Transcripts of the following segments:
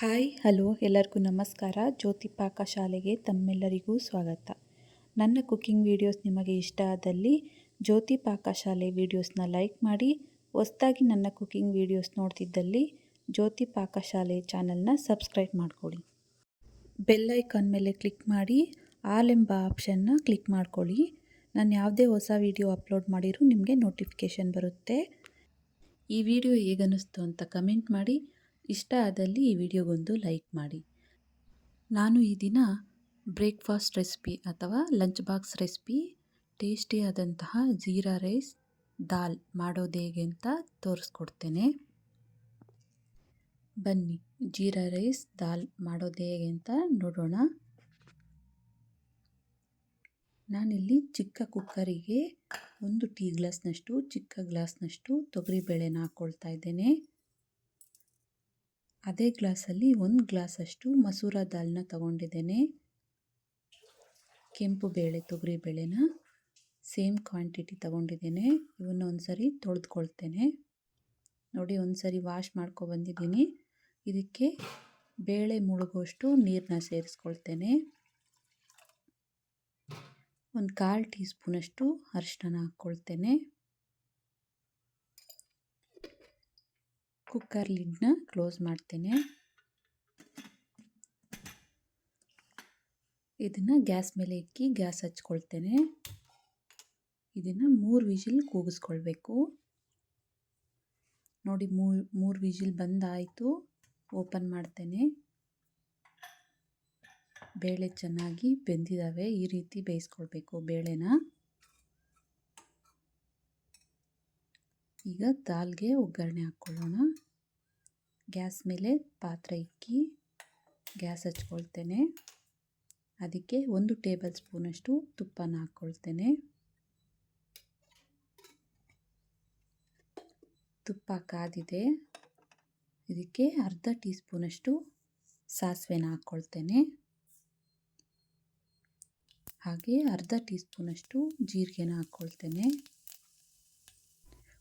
Hi, hello, ಎಲ್ಲರಿಗೂ ನಮಸ್ಕಾರ. ಜ್ಯೋತಿ ಪಾಕ ಶಾಲೆಗೆ ತಮ್ಮೆಲ್ಲರಿಗೂ ಸ್ವಾಗತ. ನನ್ನ ಕುಕ್ಕಿಂಗ್ ವಿಡಿಯೋಸ್ ನಿಮಗೆ ಇಷ್ಟ ಆದಲ್ಲಿ ಜ್ಯೋತಿ ಪಾಕ ಶಾಲೆ ವಿಡಿಯೋಸ್ನ ಲೈಕ್ ಮಾಡಿ. ಹೊಸ್ದಾಗಿ ನನ್ನ ಕುಕ್ಕಿಂಗ್ ವಿಡಿಯೋಸ್ ನೋಡ್ತಿದ್ದಲ್ಲಿ ಜ್ಯೋತಿ ಪಾಕ ಶಾಲೆ ಚಾನಲ್ನ ಸಬ್ಸ್ಕ್ರೈಬ್ ಮಾಡಿಕೊಡಿ ಐಕಾನ್ ಮೇಲೆ ಕ್ಲಿಕ್ ಮಾಡಿ, ಆಲ್ ಎಂಬ ಆಪ್ಷನ್ನ ಕ್ಲಿಕ್ ಮಾಡ್ಕೊಳ್ಳಿ. ನಾನು ಯಾವುದೇ ಹೊಸ ವಿಡಿಯೋ ಅಪ್ಲೋಡ್ ಮಾಡಿದರೂ ನಿಮಗೆ ನೋಟಿಫಿಕೇಷನ್ ಬರುತ್ತೆ. ಈ ವಿಡಿಯೋ ಹೇಗನ್ನಿಸ್ತು ಅಂತ ಕಮೆಂಟ್ ಮಾಡಿ. ಇಷ್ಟ ಆದಲ್ಲಿ ಈ ವಿಡಿಯೋಗೊಂದು ಲೈಕ್ ಮಾಡಿ. ನಾನು ಈ ದಿನ ಬ್ರೇಕ್ಫಾಸ್ಟ್ ರೆಸಿಪಿ ಅಥವಾ ಲಂಚ್ ಬಾಕ್ಸ್ ರೆಸಿಪಿ, ಟೇಸ್ಟಿಯಾದಂತಹ ಜೀರಾ ರೈಸ್ ದಾಲ್ ಮಾಡೋದು ಹೇಗೆ ಅಂತ ತೋರಿಸ್ಕೊಡ್ತೇನೆ. ಬನ್ನಿ, ಜೀರಾ ರೈಸ್ ದಾಲ್ ಮಾಡೋದು ಹೇಗೆ ಅಂತ ನೋಡೋಣ. ನಾನಿಲ್ಲಿ ಚಿಕ್ಕ ಕುಕ್ಕರಿಗೆ ಒಂದು ಟೀ ಗ್ಲಾಸ್ನಷ್ಟು, ಚಿಕ್ಕ ಗ್ಲಾಸ್ನಷ್ಟು ತೊಗರಿಬೇಳೆನ ಹಾಕ್ಕೊಳ್ತಾ ಇದ್ದೇನೆ. ಅದೇ ಗ್ಲಾಸಲ್ಲಿ ಒಂದು ಗ್ಲಾಸಷ್ಟು ಮಸೂರ ದಾಲ್ನ ತಗೊಂಡಿದ್ದೇನೆ. ಕೆಂಪು ಬೇಳೆ, ತೊಗರಿ ಬೇಳೆನ ಸೇಮ್ ಕ್ವಾಂಟಿಟಿ ತಗೊಂಡಿದ್ದೇನೆ. ಇವನ್ನ ಒಂದು ಸರಿ ತೊಳೆದುಕೊಳ್ತೇನೆ. ನೋಡಿ ಒಂದು ಸರಿ ವಾಶ್ ಬಂದಿದ್ದೀನಿ. ಇದಕ್ಕೆ ಬೇಳೆ ಮುಳುಗುವಷ್ಟು ನೀರನ್ನ ಸೇರಿಸ್ಕೊಳ್ತೇನೆ. ಒಂದು ಕಾಲು ಟೀ ಸ್ಪೂನಷ್ಟು ಅರಿಶಿನ ಹಾಕ್ಕೊಳ್ತೇನೆ. ಕುಕ್ಕರ್ ಲಿಡ್ನ ಕ್ಲೋಸ್ ಮಾಡ್ತೇನೆ. ಇದನ್ನು ಗ್ಯಾಸ್ ಮೇಲೆ ಇಕ್ಕಿ ಗ್ಯಾಸ್ ಹಚ್ಕೊಳ್ತೇನೆ. ಇದನ್ನು ಮೂರು ವಿಜಿಲ್ ಕೂಗಿಸ್ಕೊಳ್ಬೇಕು. ನೋಡಿ ಮೂರು ಮೂರು ವಿಜಿಲ್ ಬಂದಾಯಿತು. ಓಪನ್ ಮಾಡ್ತೇನೆ. ಬೇಳೆ ಚೆನ್ನಾಗಿ ಬೆಂದಿದ್ದಾವೆ ಈ ರೀತಿ ಬೇಯಿಸ್ಕೊಳ್ಬೇಕು ಬೇಳೆನ. ಈಗ ದಾಲ್ಗೆ ಒಗ್ಗರಣೆ ಹಾಕ್ಕೊಳ್ಳೋಣ. ಗ್ಯಾಸ್ ಮೇಲೆ ಪಾತ್ರೆ ಇಕ್ಕಿ, ಗ್ಯಾಸ್ ಹಚ್ಕೊಳ್ತೇನೆ. ಅದಕ್ಕೆ ಒಂದು ಟೇಬಲ್ ಸ್ಪೂನಷ್ಟು ತುಪ್ಪನ ಹಾಕ್ಕೊಳ್ತೇನೆ. ತುಪ್ಪ ಕಾದಿದೆ. ಇದಕ್ಕೆ ಅರ್ಧ ಟೀ ಸ್ಪೂನಷ್ಟು ಸಾಸಿವೆನ ಹಾಕ್ಕೊಳ್ತೇನೆ. ಹಾಗೆ ಅರ್ಧ ಟೀ ಸ್ಪೂನಷ್ಟು ಜೀರಿಗೆನ ಹಾಕ್ಕೊಳ್ತೇನೆ.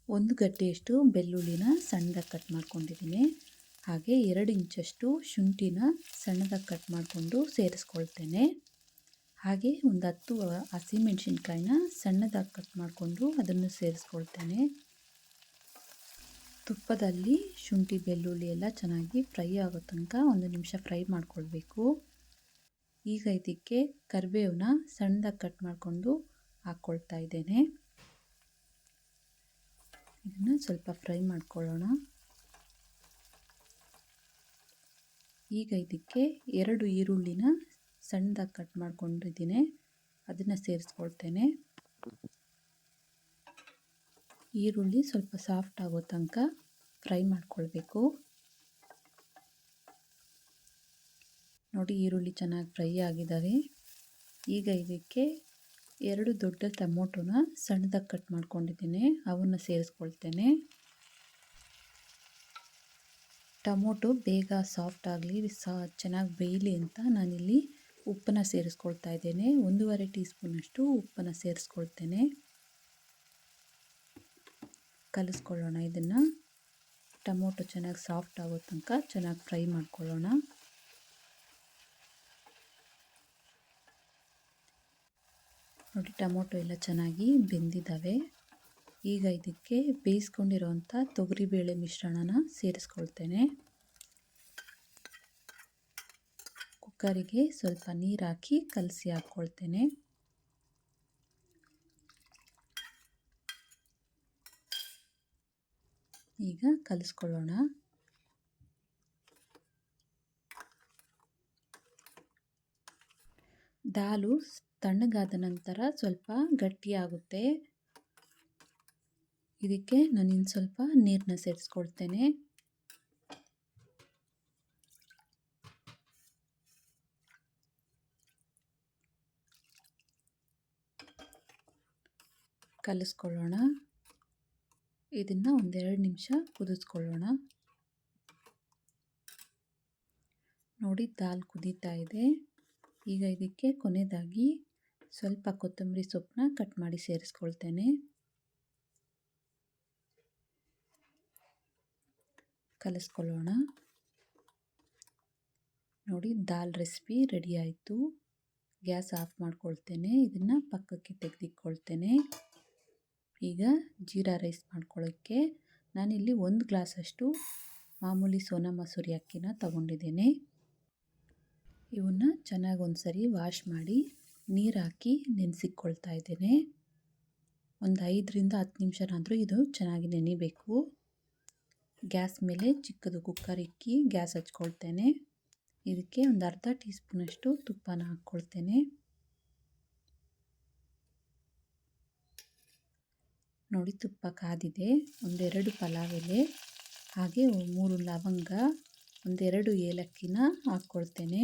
ಒಂದು ಗಡ್ಡೆಯಷ್ಟು ಬೆಳ್ಳುಳ್ಳಿನ ಸಣ್ಣದಾಗಿ ಕಟ್ ಮಾಡ್ಕೊಂಡಿದ್ದೀನಿ. ಹಾಗೆ ಎರಡು ಇಂಚಷ್ಟು ಶುಂಠಿನ ಸಣ್ಣದಾಗಿ ಕಟ್ ಮಾಡಿಕೊಂಡು ಸೇರಿಸ್ಕೊಳ್ತೇನೆ. ಹಾಗೆ ಒಂದು ಹತ್ತು ಹಸಿಮೆಣ್ಸಿನ್ಕಾಯಿನ ಸಣ್ಣದಾಗಿ ಕಟ್ ಮಾಡಿಕೊಂಡು ಅದನ್ನು ಸೇರಿಸ್ಕೊಳ್ತೇನೆ. ತುಪ್ಪದಲ್ಲಿ ಶುಂಠಿ, ಬೆಳ್ಳುಳ್ಳಿ ಎಲ್ಲ ಚೆನ್ನಾಗಿ ಫ್ರೈ ಆಗೋ ತನಕ ಒಂದು ನಿಮಿಷ ಫ್ರೈ ಮಾಡ್ಕೊಳ್ಬೇಕು. ಈಗ ಇದಕ್ಕೆ ಕರಿಬೇವನ್ನ ಸಣ್ಣದಾಗಿ ಕಟ್ ಮಾಡಿಕೊಂಡು ಹಾಕ್ಕೊಳ್ತಾ ಇದ್ದೇನೆ. ಇದನ್ನು ಸ್ವಲ್ಪ ಫ್ರೈ ಮಾಡ್ಕೊಳ್ಳೋಣ. ಈಗ ಇದಕ್ಕೆ ಎರಡು ಈರುಳ್ಳಿನ ಸಣ್ಣದಾಗಿ ಕಟ್ ಮಾಡ್ಕೊಂಡಿದ್ದೀನಿ. ಅದನ್ನು ಸೇರಿಸ್ಕೊಳ್ತೇನೆ. ಈರುಳ್ಳಿ ಸ್ವಲ್ಪ ಸಾಫ್ಟ್ ಆಗೋ ತನಕ ಫ್ರೈ ಮಾಡ್ಕೊಳ್ಬೇಕು. ನೋಡಿ ಈರುಳ್ಳಿ ಚೆನ್ನಾಗಿ ಫ್ರೈ ಆಗಿದ್ದಾವೆ ಈಗ ಇದಕ್ಕೆ ಎರಡು ದೊಡ್ಡ ಟೊಮೊಟೊನ ಸಣ್ಣದಾಗಿ ಕಟ್ ಮಾಡ್ಕೊಂಡಿದ್ದೀನಿ, ಅವನ್ನ ಸೇರಿಸ್ಕೊಳ್ತೇನೆ. ಟೊಮೊಟೊ ಬೇಗ ಸಾಫ್ಟ್ ಆಗಲಿ, ಸಾ, ಚೆನ್ನಾಗಿ ಬೇಯಲಿ ಅಂತ ನಾನಿಲ್ಲಿ ಉಪ್ಪನ್ನು ಸೇರಿಸ್ಕೊಳ್ತಾ ಇದ್ದೇನೆ. ಒಂದೂವರೆ ಟೀ ಸ್ಪೂನಷ್ಟು ಉಪ್ಪನ್ನು ಸೇರಿಸ್ಕೊಳ್ತೇನೆ. ಕಲಿಸ್ಕೊಳ್ಳೋಣ ಇದನ್ನು. ಟೊಮೊಟೊ ಚೆನ್ನಾಗಿ ಸಾಫ್ಟ್ ಆಗೋ ತನಕ ಚೆನ್ನಾಗಿ ಫ್ರೈ ಮಾಡ್ಕೊಳ್ಳೋಣ. ನೋಡಿ, ಟೊಮೊಟೊ ಎಲ್ಲ ಚೆನ್ನಾಗಿ ಬೆಂದಿದ್ದಾವೆ. ಈಗ ಇದಕ್ಕೆ ಬೇಯಿಸ್ಕೊಂಡಿರೋವಂಥ ತೊಗರಿಬೇಳೆ ಮಿಶ್ರಣನ ಸೇರಿಸ್ಕೊಳ್ತೇನೆ. ಕುಕ್ಕರಿಗೆ ಸ್ವಲ್ಪ ನೀರು ಹಾಕಿ ಕಲಸಿ ಹಾಕ್ಕೊಳ್ತೇನೆ. ಈಗ ಕಲಿಸ್ಕೊಳ್ಳೋಣ. ದಾಲು ತಣ್ಣಗಾದ ನಂತರ ಸ್ವಲ್ಪ ಗಟ್ಟಿಯಾಗುತ್ತೆ. ಇದಕ್ಕೆ ನಾನು ಇನ್ನು ಸ್ವಲ್ಪ ನೀರನ್ನ ಸೇರಿಸ್ಕೊಳ್ತೇನೆ. ಕಲಿಸ್ಕೊಳ್ಳೋಣ. ಇದನ್ನು ಒಂದೆರಡು ನಿಮಿಷ ಕುದಿಸ್ಕೊಳ್ಳೋಣ. ನೋಡಿ ದಾಲ್ ಕುದೀತಾ ಇದೆ. ಈಗ ಇದಕ್ಕೆ ಕೊನೆಯದಾಗಿ ಸ್ವಲ್ಪ ಕೊತ್ತಂಬರಿ ಸೊಪ್ಪನ್ನ ಕಟ್ ಮಾಡಿ ಸೇರಿಸ್ಕೊಳ್ತೇನೆ. ಕಲಿಸ್ಕೊಳ್ಳೋಣ. ನೋಡಿ, ದಾಲ್ ರೆಸಿಪಿ ರೆಡಿ ಆಯಿತು. ಗ್ಯಾಸ್ ಆಫ್ ಮಾಡ್ಕೊಳ್ತೇನೆ. ಇದನ್ನು ಪಕ್ಕಕ್ಕೆ ತೆಗೆದಿಕ್ಕೊಳ್ತೇನೆ ಈಗ ಜೀರಾ ರೈಸ್ ಮಾಡ್ಕೊಳ್ಳೋಕ್ಕೆ ನಾನಿಲ್ಲಿ ಒಂದು ಗ್ಲಾಸಷ್ಟು ಮಾಮೂಲಿ ಸೋನಾ ಮಸೂರಿ ಅಕ್ಕಿನ ತಗೊಂಡಿದ್ದೇನೆ. ಇವನ್ನ ಚೆನ್ನಾಗಿ ಒಂದು ಸರಿ ವಾಶ್ ಮಾಡಿ ನೀರು ಹಾಕಿ ನೆನೆಸಿಕ್ಕೊಳ್ತಾ ಇದ್ದೇನೆ. ಒಂದು ಐದರಿಂದ ಹತ್ತು ನಿಮಿಷನಾದರೂ ಇದು ಚೆನ್ನಾಗಿ ನೆನಿಬೇಕು. ಗ್ಯಾಸ್ ಮೇಲೆ ಚಿಕ್ಕದು ಕುಕ್ಕರ್ ಇಕ್ಕಿ ಗ್ಯಾಸ್ ಹಚ್ಕೊಳ್ತೇನೆ. ಇದಕ್ಕೆ ಒಂದು ಅರ್ಧ ಟೀ ಸ್ಪೂನಷ್ಟು ತುಪ್ಪನ ಹಾಕ್ಕೊಳ್ತೇನೆ. ನೋಡಿ ತುಪ್ಪ ಕಾದಿದೆ. ಒಂದೆರಡು ಪಲಾವ್ ಎಲೆ, ಹಾಗೆ ಮೂರು ಲವಂಗ, ಒಂದೆರಡು ಏಲಕ್ಕಿನ ಹಾಕ್ಕೊಳ್ತೇನೆ.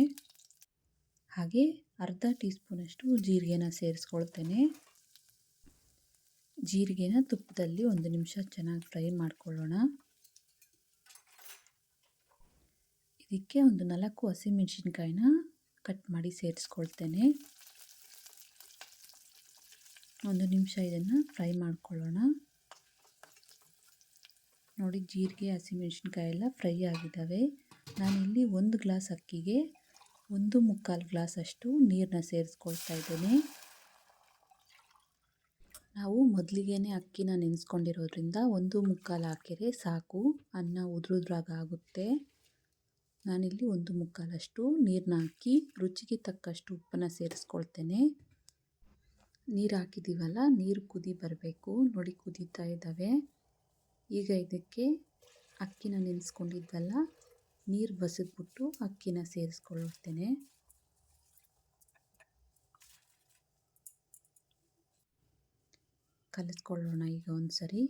ಹಾಗೆ ಅರ್ಧ ಟೀ ಸ್ಪೂನಷ್ಟು ಜೀರಿಗೆನ ಸೇರಿಸ್ಕೊಳ್ತೇನೆ. ಜೀರಿಗೆನ ತುಪ್ಪದಲ್ಲಿ ಒಂದು ನಿಮಿಷ ಚೆನ್ನಾಗಿ ಫ್ರೈ ಮಾಡ್ಕೊಳ್ಳೋಣ. ಇದಕ್ಕೆ ಒಂದು ನಾಲ್ಕು ಹಸಿಮೆಣಸಿನ್ಕಾಯಿನ ಕಟ್ ಮಾಡಿ ಸೇರಿಸ್ಕೊಳ್ತೇನೆ. ಒಂದು ನಿಮಿಷ ಇದನ್ನು ಫ್ರೈ ಮಾಡ್ಕೊಳ್ಳೋಣ. ನೋಡಿ ಜೀರಿಗೆ ಹಸಿಮೆಣಸಿನ್ಕಾಯಿ ಎಲ್ಲ ಫ್ರೈ ಆಗಿದ್ದಾವೆ. ನಾನಿಲ್ಲಿ ಒಂದು ಗ್ಲಾಸ್ ಅಕ್ಕಿಗೆ ಒಂದು ಮುಕ್ಕಾಲು ಗ್ಲಾಸಷ್ಟು ನೀರನ್ನ ಸೇರಿಸ್ಕೊಳ್ತಾ ಇದ್ದೇನೆ. ನಾವು ಮೊದಲಿಗೆ ಅಕ್ಕಿನ ನೆನೆಸ್ಕೊಂಡಿರೋದ್ರಿಂದ ಒಂದು ಮುಕ್ಕಾಲು ಹಾಕಿದರೆ ಸಾಕು. ಅನ್ನ ಉದುರುದ್ರಾಗ ಆಗುತ್ತೆ. ನಾನಿಲ್ಲಿ ಒಂದು ಮುಕ್ಕಾಲಷ್ಟು ನೀರನ್ನ ಹಾಕಿ ರುಚಿಗೆ ತಕ್ಕಷ್ಟು ಉಪ್ಪನ್ನು ಸೇರಿಸ್ಕೊಳ್ತೇನೆ. ನೀರು ಹಾಕಿದ್ದೀವಲ್ಲ ನೀರು ಕುದಿ ಬರಬೇಕು. ನೋಡಿ, ಕುದೀತಾ ಇದ್ದಾವೆ. ಈಗ ಇದಕ್ಕೆ ಅಕ್ಕಿನ ನೆನೆಸ್ಕೊಂಡಿದ್ದಲ್ಲ ನೀರು ಬಸಿದ್ಬಿಟ್ಟು ಅಕ್ಕಿನ ಸೇರಿಸ್ಕೊಳ್ತೇನೆ ಕಲಿಸ್ಕೊಳ್ಳೋಣ ಈಗ ಒಂದು ಸರಿ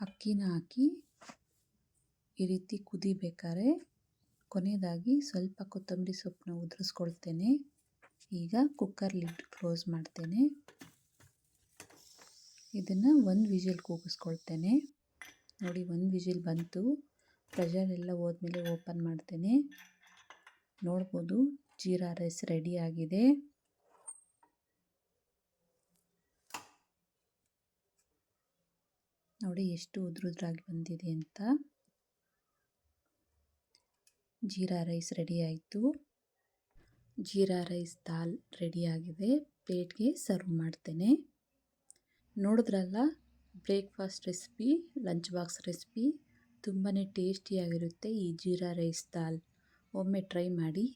ಅಕ್ಕಿನ ಹಾಕಿ ಈ ರೀತಿ ಕುದಿಬೇಕಾದ್ರೆ ಕೊನೆಯದಾಗಿ ಸ್ವಲ್ಪ ಕೊತ್ತಂಬರಿ ಸೊಪ್ಪನ್ನ ಉದುರಿಸ್ಕೊಳ್ತೇನೆ. ಈಗ ಕುಕ್ಕರ್ ಲಿಡ್ ಕ್ಲೋಸ್ ಮಾಡ್ತೇನೆ. ಇದನ್ನು ಒಂದು ವಿಜಿಲ್ ಕೂಗಿಸ್ಕೊಳ್ತೇನೆ. ನೋಡಿ ಒಂದು ವಿಜಿಲ್ ಬಂತು. ಪ್ರೆಷರ್ ಎಲ್ಲ ಹೋದ್ಮೇಲೆ ಓಪನ್ ಮಾಡ್ತೇನೆ. ನೋಡ್ಬೋದು ಜೀರಾ ರೈಸ್ ರೆಡಿ ಆಗಿದೆ. ನೋಡಿ ಎಷ್ಟು ಉದ್ರುದ್ರಾಗಿ ಬಂದಿದೆ ಅಂತ. ಜೀರಾ ರೈಸ್ ರೆಡಿ ಆಯಿತು. ಜೀರಾ ರೈಸ್ ದಾಲ್ ರೆಡಿಯಾಗಿದೆ ಪ್ಲೇಟ್ಗೆ ಸರ್ವ್ ಮಾಡ್ತೇನೆ. ನೋಡಿದ್ರಲ್ಲ, breakfast recipe, lunch box recipe ತುಂಬಾ ಟೇಸ್ಟಿಯಾಗಿರುತ್ತೆ ಈ ಜೀರಾ ರೈಸ್ ದಾಲ್. ಒಮ್ಮೆ ಟ್ರೈ ಮಾಡಿ.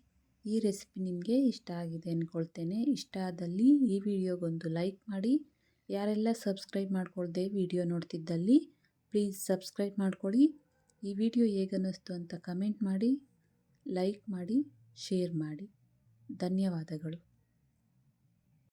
ಈ ರೆಸಿಪಿ ನಿಮಗೆ ಇಷ್ಟ ಆಗಿದೆ ಅಂದ್ಕೊಳ್ತೇನೆ ಇಷ್ಟ ಆದಲ್ಲಿ ಈ ವಿಡಿಯೋಗೊಂದು ಲೈಕ್ ಮಾಡಿ. ಯಾರೆಲ್ಲ ಸಬ್ಸ್ಕ್ರೈಬ್ ಮಾಡ್ಕೊಳ್ದೆ ವಿಡಿಯೋ ನೋಡ್ತಿದ್ದಲ್ಲಿ, ಪ್ಲೀಸ್ ಸಬ್ಸ್ಕ್ರೈಬ್ ಮಾಡ್ಕೊಳ್ಳಿ. ಈ ವಿಡಿಯೋ ಹೇಗನ್ನಿಸ್ತು ಅಂತ ಕಮೆಂಟ್ ಮಾಡಿ, ಲೈಕ್ ಮಾಡಿ, ಶೇರ್ ಮಾಡಿ. ಧನ್ಯವಾದಗಳು.